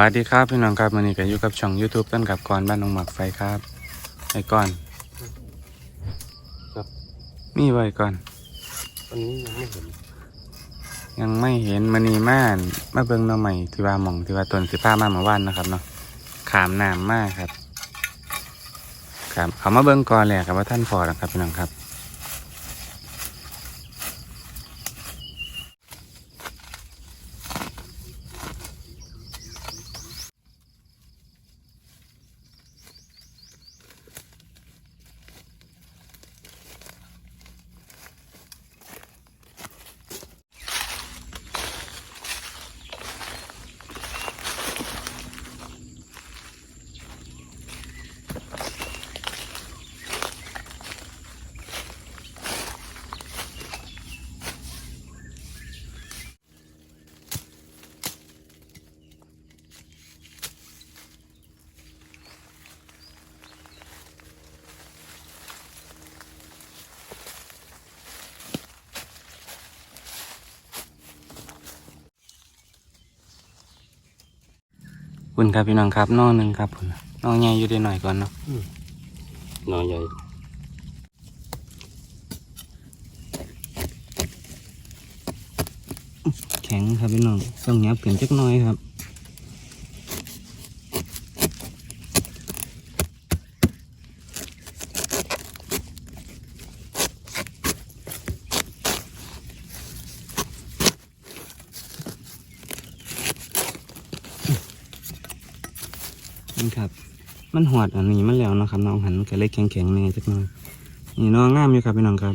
สวัสดีครับพี่น้องครับวันนี้ก็อยู่กับช่อง YouTube ต้นกับกรบ้านหนองหมักไฟครับไอ้ก่อนครับมีไว้ก่อนอันนี้ยังไม่เห็นยังไม่เห็นมันนีม่านมาเบิ่งหน้อใหม่ที่ว่าหม่องที่ว่าต้นสิผ้ามาเมื่อวานนะครับเนาะขามน้ำมากครับขามเขามาเบิ่งก่อนแหละครับว่าท่านพอแล้วครับพี่น้องครับ คุณครับพี่น้องครับน้องหนึ่งครับคุณน้องใหญ่อยู่ได้หน่อยก่อนเนาะหนอใหญ่แข็งครับพี่น้องต้องยับเปลี่ยนจักหน้อยครับ นี่ครับ มันหวดอันนี้มันแล้วนะครับน้องหันก็เล็กแข็งๆเนี่จักหน้อยนี่น้องงามอยู่ครับพี่น้องครับ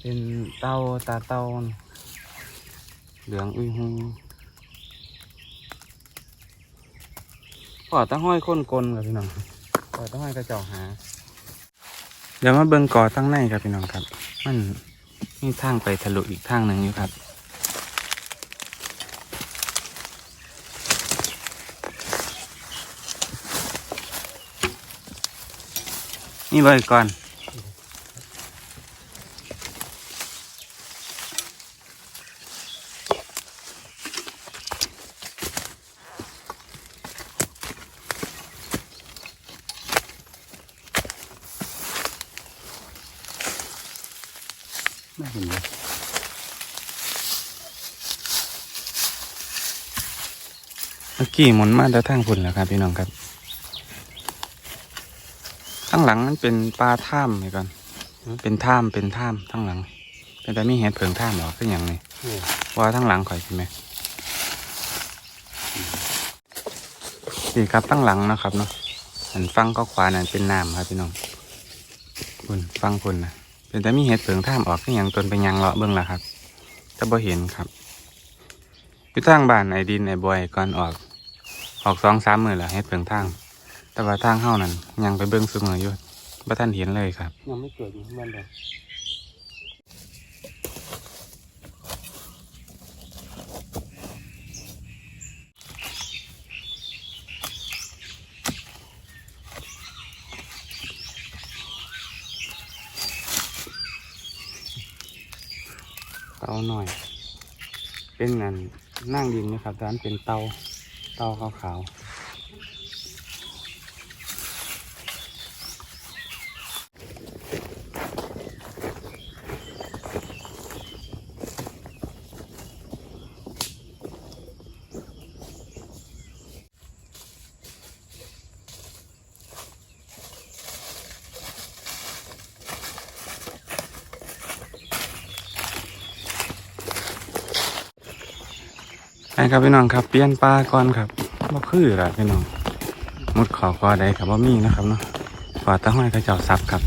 เป็นเต้าตาเต้าเหลืองอุ้ยหูขอตะห้อยค้นกลกับพี่น้องขอตะห้อยกระจอกหา เดี๋ยวมาเบิ่งก่อตั้งในครับพี่น้องครับ มันมีทางไปทะลุอีกทางหนึ่งอยู่ครับนี่เบิ่งก่อน ไม่เห็นเลย เมื่อ กี้หมุนมาแล้วทางพุ่นแล้วครับพี่น้องครับข้งหลังมันเป็นปลาถ้ำไปก่อนเป็นถ้ำเป็นถ้ำทั้งหลัง เป็นแต่มีเห็ดเผิงถ้ำหรอก็อย่างนี้ว่าทั้งหลังข่อยใช่ไหมดีครับทั้งหลังนะครับเนาะอันฟังก็ขวานั่นเป็นน้ำครับพี่น้องคุณฟังคุณนะเป็นแต่มีเห็ดเผิงถ้ำออกก็อย่างตนไปยังเลาะเบิ้องละครับแต่บ่เห็นครับอยู่ทางบ้านไอ้ดินไอ้บอยก่อนออก ออกสองสามมือละเห็ดเผิงทาง แต่ว่าทางเข้านั่นยังไปเบิ้งซุมืออยู่บ่ท่านเห็นเลยครับ ยังไม่เกิดอยู่ที่บ้านเลยเตาหน่อย เป็นงานนั่งดินนะครับร้านเป็นเตา เต้าขาวๆ นะครับพี่น้องครับเปลี่ยนปลาก่อนครับบ่คือละพี่น้องมุดขอคอใดครับว่ามีนะครับเนาะขอตะห้อยกระเจ้าซับครับ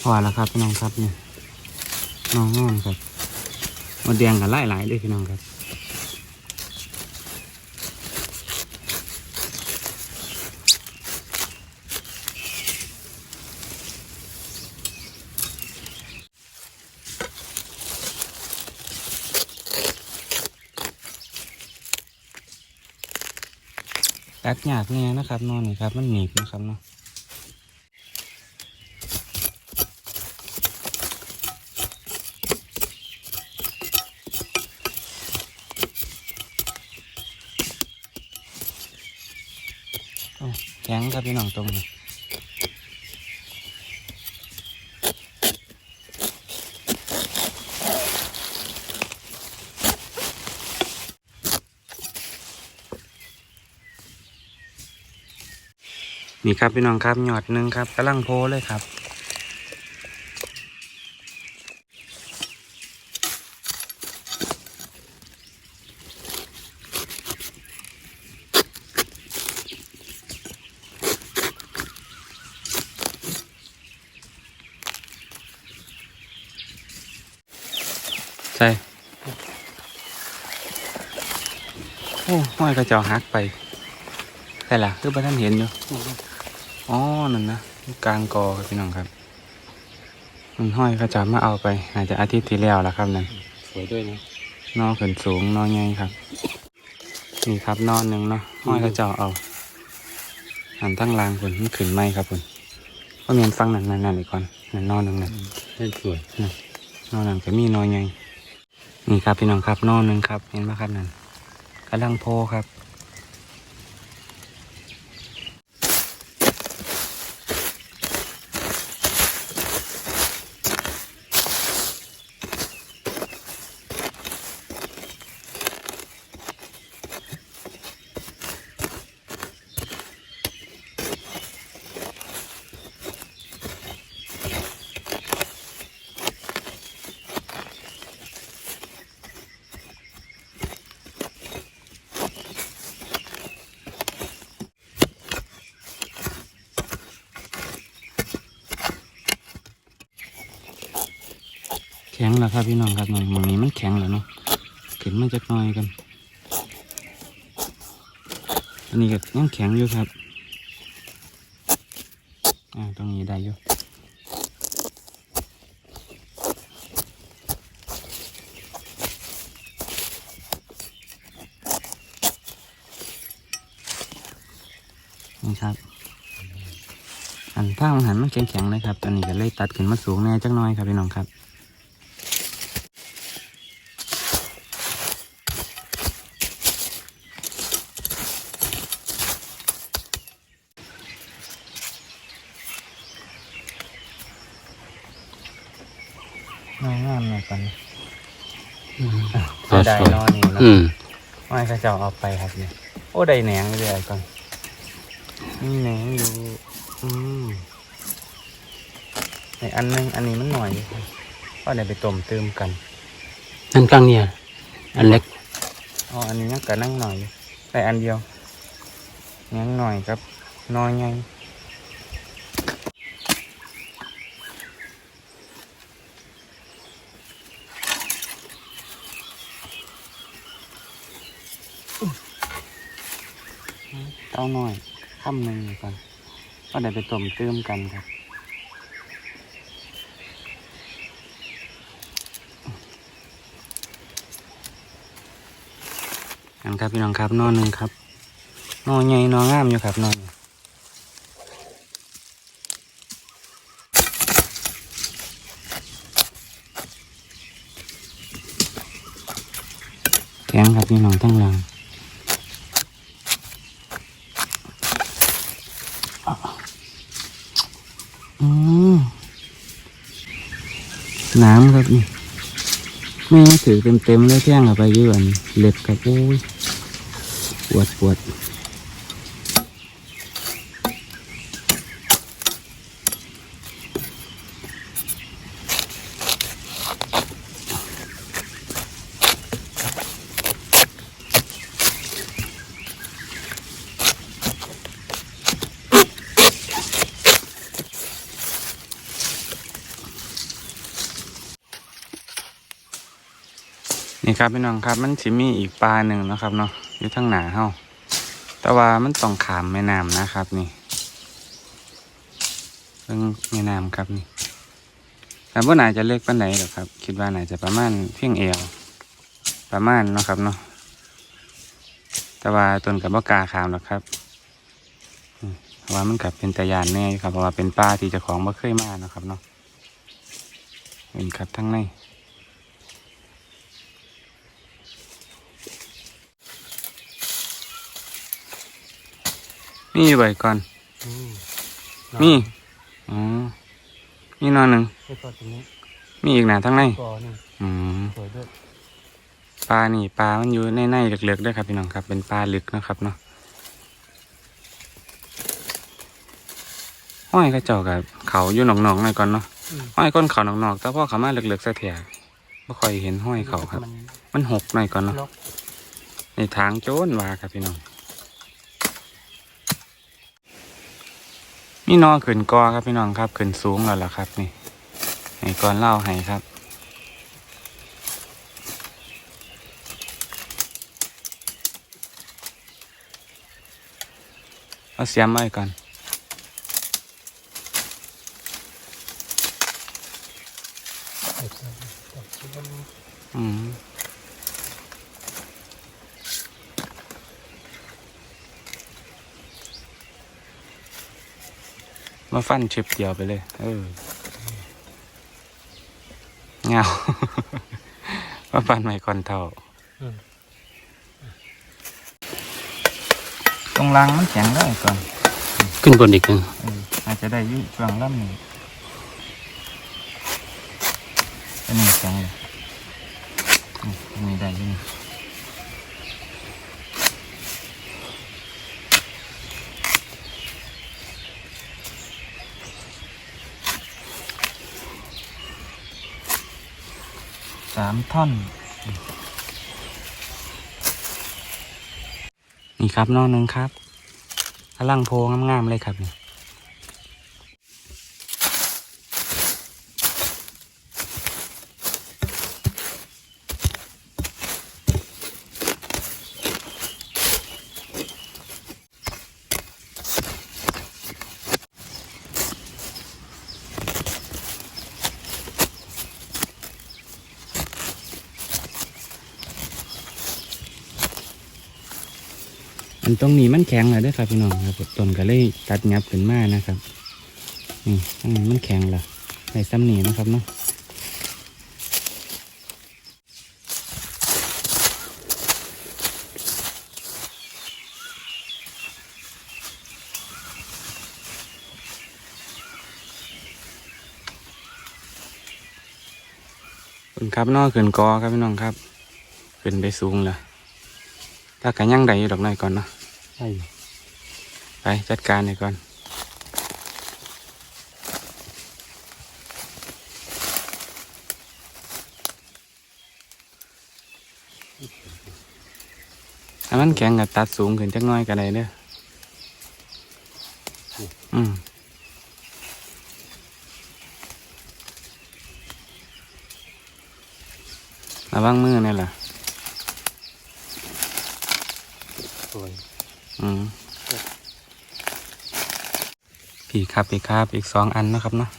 พอแล้วครับพี่น้องครับเนี่ยน้องงอนครับมาแดงกันหลายด้วยพี่น้องครับ ตัดยากแน่นะครับนอนนี่ครับมันหนีบนะครับเนาะแข็งครับพี่น้องตรงนี้ นี่ครับพี่น้องครับหยอดหนึ่งครับกำลังโพเลยครับ ใช่โอ้ห้อยกระจอหักไปแต่ล่ะคือบ้านท่านเห็นอยู่ อ๋อนั่นนะกลางกอครับพี่น้องครับ มันห้อยเขาจะมาเอาไป อาจจะอาทิตย์ที่แล้วแล้วครับนั่นสวยด้วยนะนอขึ้นสูงนอใหญ่ครับ นี่ครับนอนหนึ่งเนาะห้อยเขาจะเอาหันตั้งรางคุณมันขึ้นไหมครับคุณก็มีนฟังนั่นนั่นนั่นอีกก่อนนั่นนอนหนึ่งนั่นให้สวยนอนหนึ่งก็มีนอใหญ่นี่ครับพี่น้องครับนอนหนึ่งครับ เห็นไหมครับนั่นกำลังโพครับ แล้วครับพี่น้องครับหน่อยมองนี้มันแข็งแล้วเนาะขึ้นมาจากน้อยกัน อันนี้ก็ยังแข็งอยู่ครับ อ่าตรงนี้ได้อยู่นี่ครับ อันผ้าของหันมันแข็งๆเลยครับ ตอนนี้ก็เลยตัดขึ้นมาสูงแน่จักหน้อยครับพี่น้องครับ น้อยงามหน่อยก่อน สวย ได้ สวย นอนนี่เนาะ อืม ไม่เขาจะเอาไปครับเนี่ยโอ้ได้แหนงเลยก่อนมีแหนงอยู่อืมในอันนึงอันนี้มันหน่อยอยู่ครับก็เดี๋ยวไปต้มเติมกันนั่นกลางเนี่ย อันเล็กอ๋ออันนี้ยังกะนั่งหน่อยอยู่แต่อันเดียวยังหน่อยครับน้อยไงาหน่อยข้ามหนึ่งก่อนก็เดี๋ยวไปต้มเติมกันครับอันครับพี่น้องครับนอนหนึ่งครับนอนใหญ่นอนงามอยู่ครับนอนแข็งครับพี่น้องทั้งหลัง น้ำครับนี่แม่ถือเต็มเต็มๆเลยแท่งเอาไปเยอะอันเล็บครับโอ้ยปวดปวด นี่ครับพี่น้องครับมันสิมีอีกปลาหนึ่งนะครับเนาะอยู่ทางหนาเฮาแต่ว่ามันต้องขามแม่น้ำนะครับนี่เพิ่งแม่น้ำครับนี่แต่ว่าน่าจะเล็กปานไหนหรอครับ คิดว่าน่าจะประมาณเพียงเอวประมาณเนาะครับเนาะแต่ว่าต้นกับบ่กาขามหรอกครับว่ามันกับเป็นตะยานแน่ครับเพราะว่าเป็นป่าที่จ้าของบ่เคยมานะครับเนาะเป็นครับทั้งใน นี่ใบก่อนอืมนี่อ๋อนี่นอนหนึ่งไอ้ตัวตรงนี้มีอีกหนาทั้งในกอนี่อืมสวยด้วยปลานี่ปลา มันอยู่ในในๆลึกๆด้วยครับพี่น้องครับ เป็นปลาลึกนะครับเนาะห้อยกระเจอกกับเขาอยู่หนองๆหน่อยก่อนเนาะอืมห้อยก้นเขาหนองๆแต่พอเขามาลึกๆเสถียไม่ค่อยเห็นห้อยเขาครับ มันมันหกหน่อยก่อนเนาะล็อกในทางโจนว่าครับพี่น้อง นี่นอขึ้นกอครับพี่น้องครับขึ้นสูงแล้วล่ะครับ นี่ไห้ก่อนเล่าให้ครับ เอาเสียมไว้ก่อน ไอ้ตัวนี้ตัวที่มัน อืม มาฟันชิปเดียวไปเลย เออเงามาฟันใหม่ก่อนเท่าอืมตรงรังมันแข็งได้ก่อน ขึ้นบนอีกหนึ่งเอออาจจะได้อยุ่ช่วงล่ำนี้อันนี้แข็งเลยนี่อันนี้ได้อยุ่นี่ามท่อน นี่ครับนอกหนึ่งครับพลังโพงามๆเลยครับนี่ อันตรงนี้มันแข็งเลยด้อครับพี่น้องครับต้นก็เลยตัดงับขึ้นมานะครับนี่อันนี้มันแข็งละในซ้ำนี่นะครับเนาะขึ้นครับนอขึ้นกอครับพี่น้องครับขึ้นไปสูงเละถ้ากันยังใดอยู่ดอกหน่อยก่อนเนาะ ใช่ไปจัดการเลยก่อน ถ้ามันแข็งกับตัดสูงขึ้นจักหน้อยก็ได้เด้ออืมระวังมือนี่แหละสวยอืม พี่ครับพี่ครับ อีกสองอันนะครับเนาะ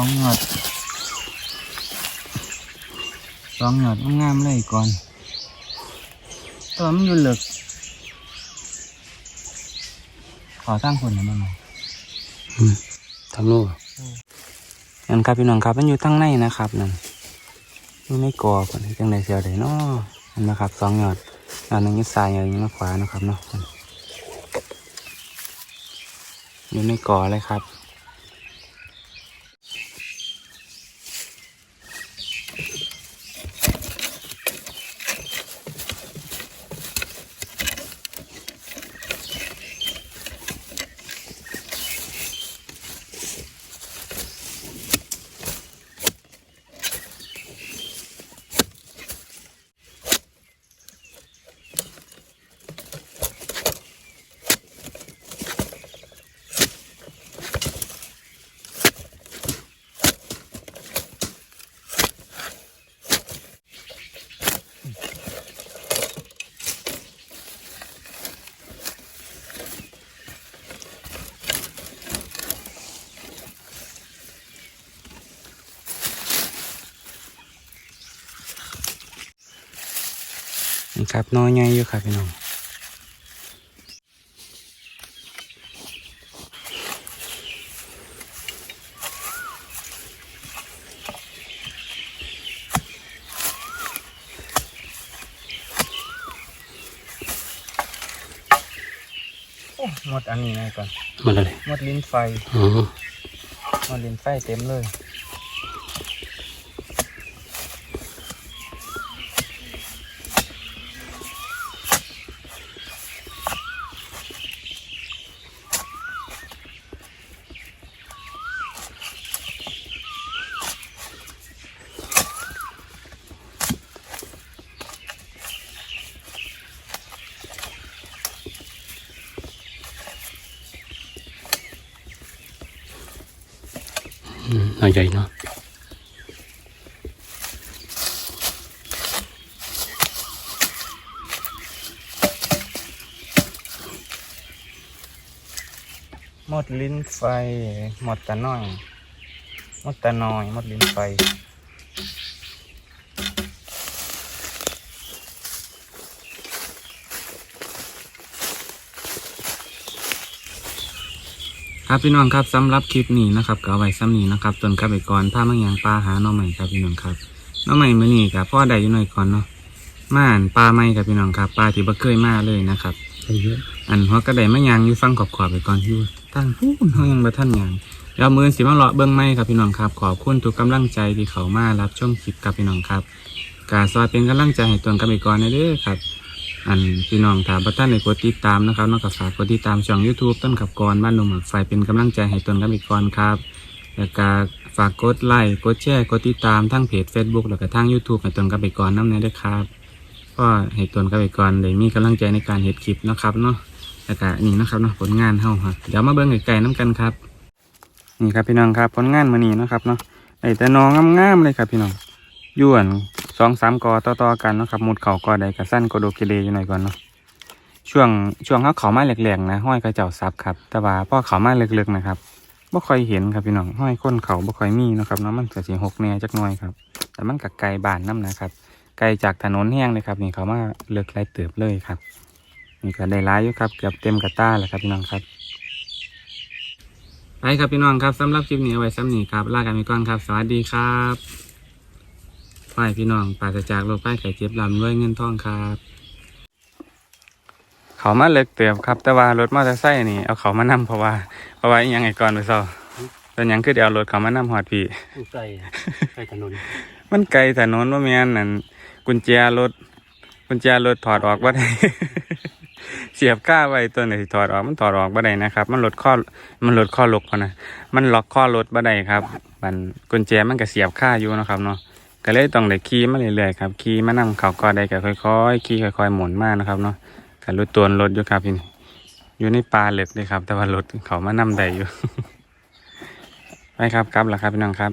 องหยอดสองหยอดงามๆเลยก่อนตัวมันอยู่เหลึกขอสร้างคนหน่อยมั้งทำนู่นนั่นครับพี่น้องครับมันอยู่ตั้งในนะครับนั่นอยู่ในกอก่อนจังไดเสียวไดเนาะนั่นนะครับสองหยอดอันหนึงอยี่ซ้ายอันหนึงมาขวานะครับเนาะอยู่ในกอเลยครับ ครับน้อยใหญ่อยู่ครับพี่น้องโอ้หมดอันนี้ไงก่อนมันอะไรหมดลิ้นไฟอ๋อหมดลิ้นไฟเต็มเลย น่อยใหญ่เนาะหมดลิ้นไฟ หมดตะน้อย หมดตะน้อย หมดลิ้นไฟ ครับพี่น้องครับสำหรับคลิปนี้นะครับก็เอาไว้ซ้ำนี้นะครับต้นกระเบกรพามาอย่างปลาหาหน้องใหม่ครับพี่น้องครับหน้องใหม่มื้อนี้กับพ่อได้อยู่หน่อยก่อนเนาะมาอ่านปลาใหม่ครับพี่น้องครับปลาที่บ่เคยมาเลยนะครับได้เยอะอันหัวกระไดมะยางอยู่ฟังขอบขอบไปก่อนอยู่ตั้งพูนเฮายังบ่ทันยางเดี๋ยวมือสิมาเลาะเบิ่งไม้ครับพี่น้องครับ ขอบคุณทุกกำลังใจที่เขามารับชมคลิปกับพี่น้องครับกาซอยเป็นกำลังใจให้ตนกับอีกก่อนเด้อครับ อันพี่น้องถามบ่ท่านในกดติดตามนะครับนอกจากฝากกดติดตามช่อง YouTube ต้นขับกรบ้านลมหมักไฟเป็นกำลังใจให้ตนกับอีกก่อนครับแล้วก็ฝากกดไลค์กดแชร์กดติดตามทั้งเพจ Facebook แล้วก็ทาง YouTube ให้ตนกับอีกก่อนนำแน่ด้วยครับก็ให้ตนกับอีกก่อนได้มีกำลังใจในการเฮ็ดคลิปนะครับเนาะแล้วก็นี่นะครับเนาะผลงานเฮาครับเดี๋ยวมาเบิ่งไก่ๆน้ำกันครับ นี่ครับพี่น้องครับผลงานมื้อนี้นะครับเนาะไอ้แต่น้องงามๆเลยครับพี่น้องย้วน สองสามกอต่อๆกันนะครับมุดเข่ากอใดกระสั้นกอโดกิเลอยู่หน่อยก่อนเนาะช่วงช่วงเขาเขามาแหลกๆนะห้อยกระเจ้าซับครับแต่ว่าพอเขามาลึกๆนะครับบ่ค่อยเห็นครับพี่น้องห้อยก้นเขาบ่ค่อยมีนะครับเนาะมันก็สิหกแน่จักหน่อยครับ แต่มันก็ไกลบ้านน้ำนะครับ ไกลจากถนนแห้งเลยครับนี่เขามาเลิกไรเติบเลยครับนี่ก็ได้ร้ายอยู่ครับเกือบเต็มกระต้าแล้วครับพี่น้องครับไปครับพี่น้องครับสำหรับคลิปนี้เอาไว้ซ้ำนี้ครับลากันไปก่อนครับ สวัสดีครับ ฝ่ายพี่น้องปราศจากโรคภัยไข้เจ็บลำด้วยเงินทองครับ เขามาเลิกเติบครับ แต่ว่ารถมอเตอร์ไซค์นี่เอาเขามานํเพราะว่าเพราะว่าอิหยังไงก่อนไปเศร้าเป็นหยังคือเดี๋ยวเอารถเขามานํหอดพี่อยู่ใกล้ใกล้ถนน มันไกลถนนว่าแม่นนั่นกุญแจรถกุญแจรถถอดออกบ่ได้ เสียบก้าไว้ตัวไหนที่ถอดออกมันถอดออกบ่ได้นะครับ มันลดข้อมันลดข้อลกพอนะมันล็อกข้อรถบ่ได้ครับ มันกุญแจมันก็เสียบค่าอยู่เนาะครับเนาะ ก็เลยต้องได้ขี่มาเรื่อยๆครับขี่มานั่งเขาก็ได้ก็ค่อยๆขี่ค่อย ๆ หมุนมานะครับเนาะก็รู้ตัวรถอยู่ครับพี่อยู่ในปลาเหล็กเลยครับ แต่ว่ารถเขามานํได้อยู่ไปครับครับแล้วครับพี่น้องครับ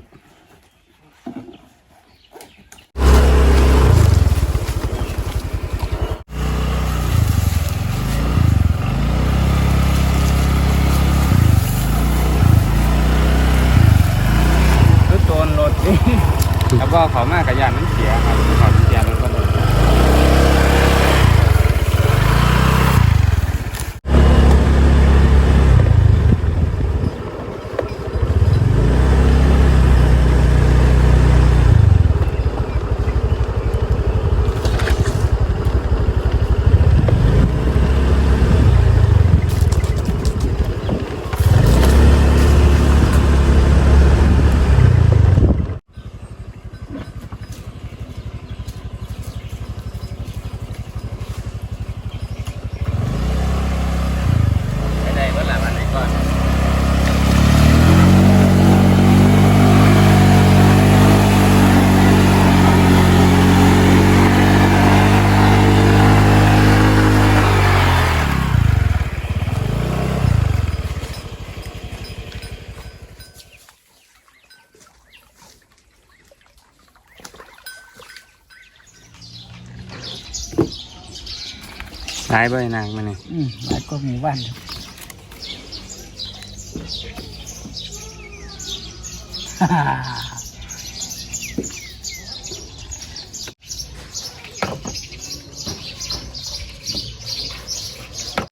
รถโดนรถ ก็เขามากกับยานมันเสียครับเขาเสียรถก็โดนไปได้เมื่อไหร่วันไหนก่อน หายบ่อยนางมันนี่อืมหลายก็หมู่บ้านฮ่า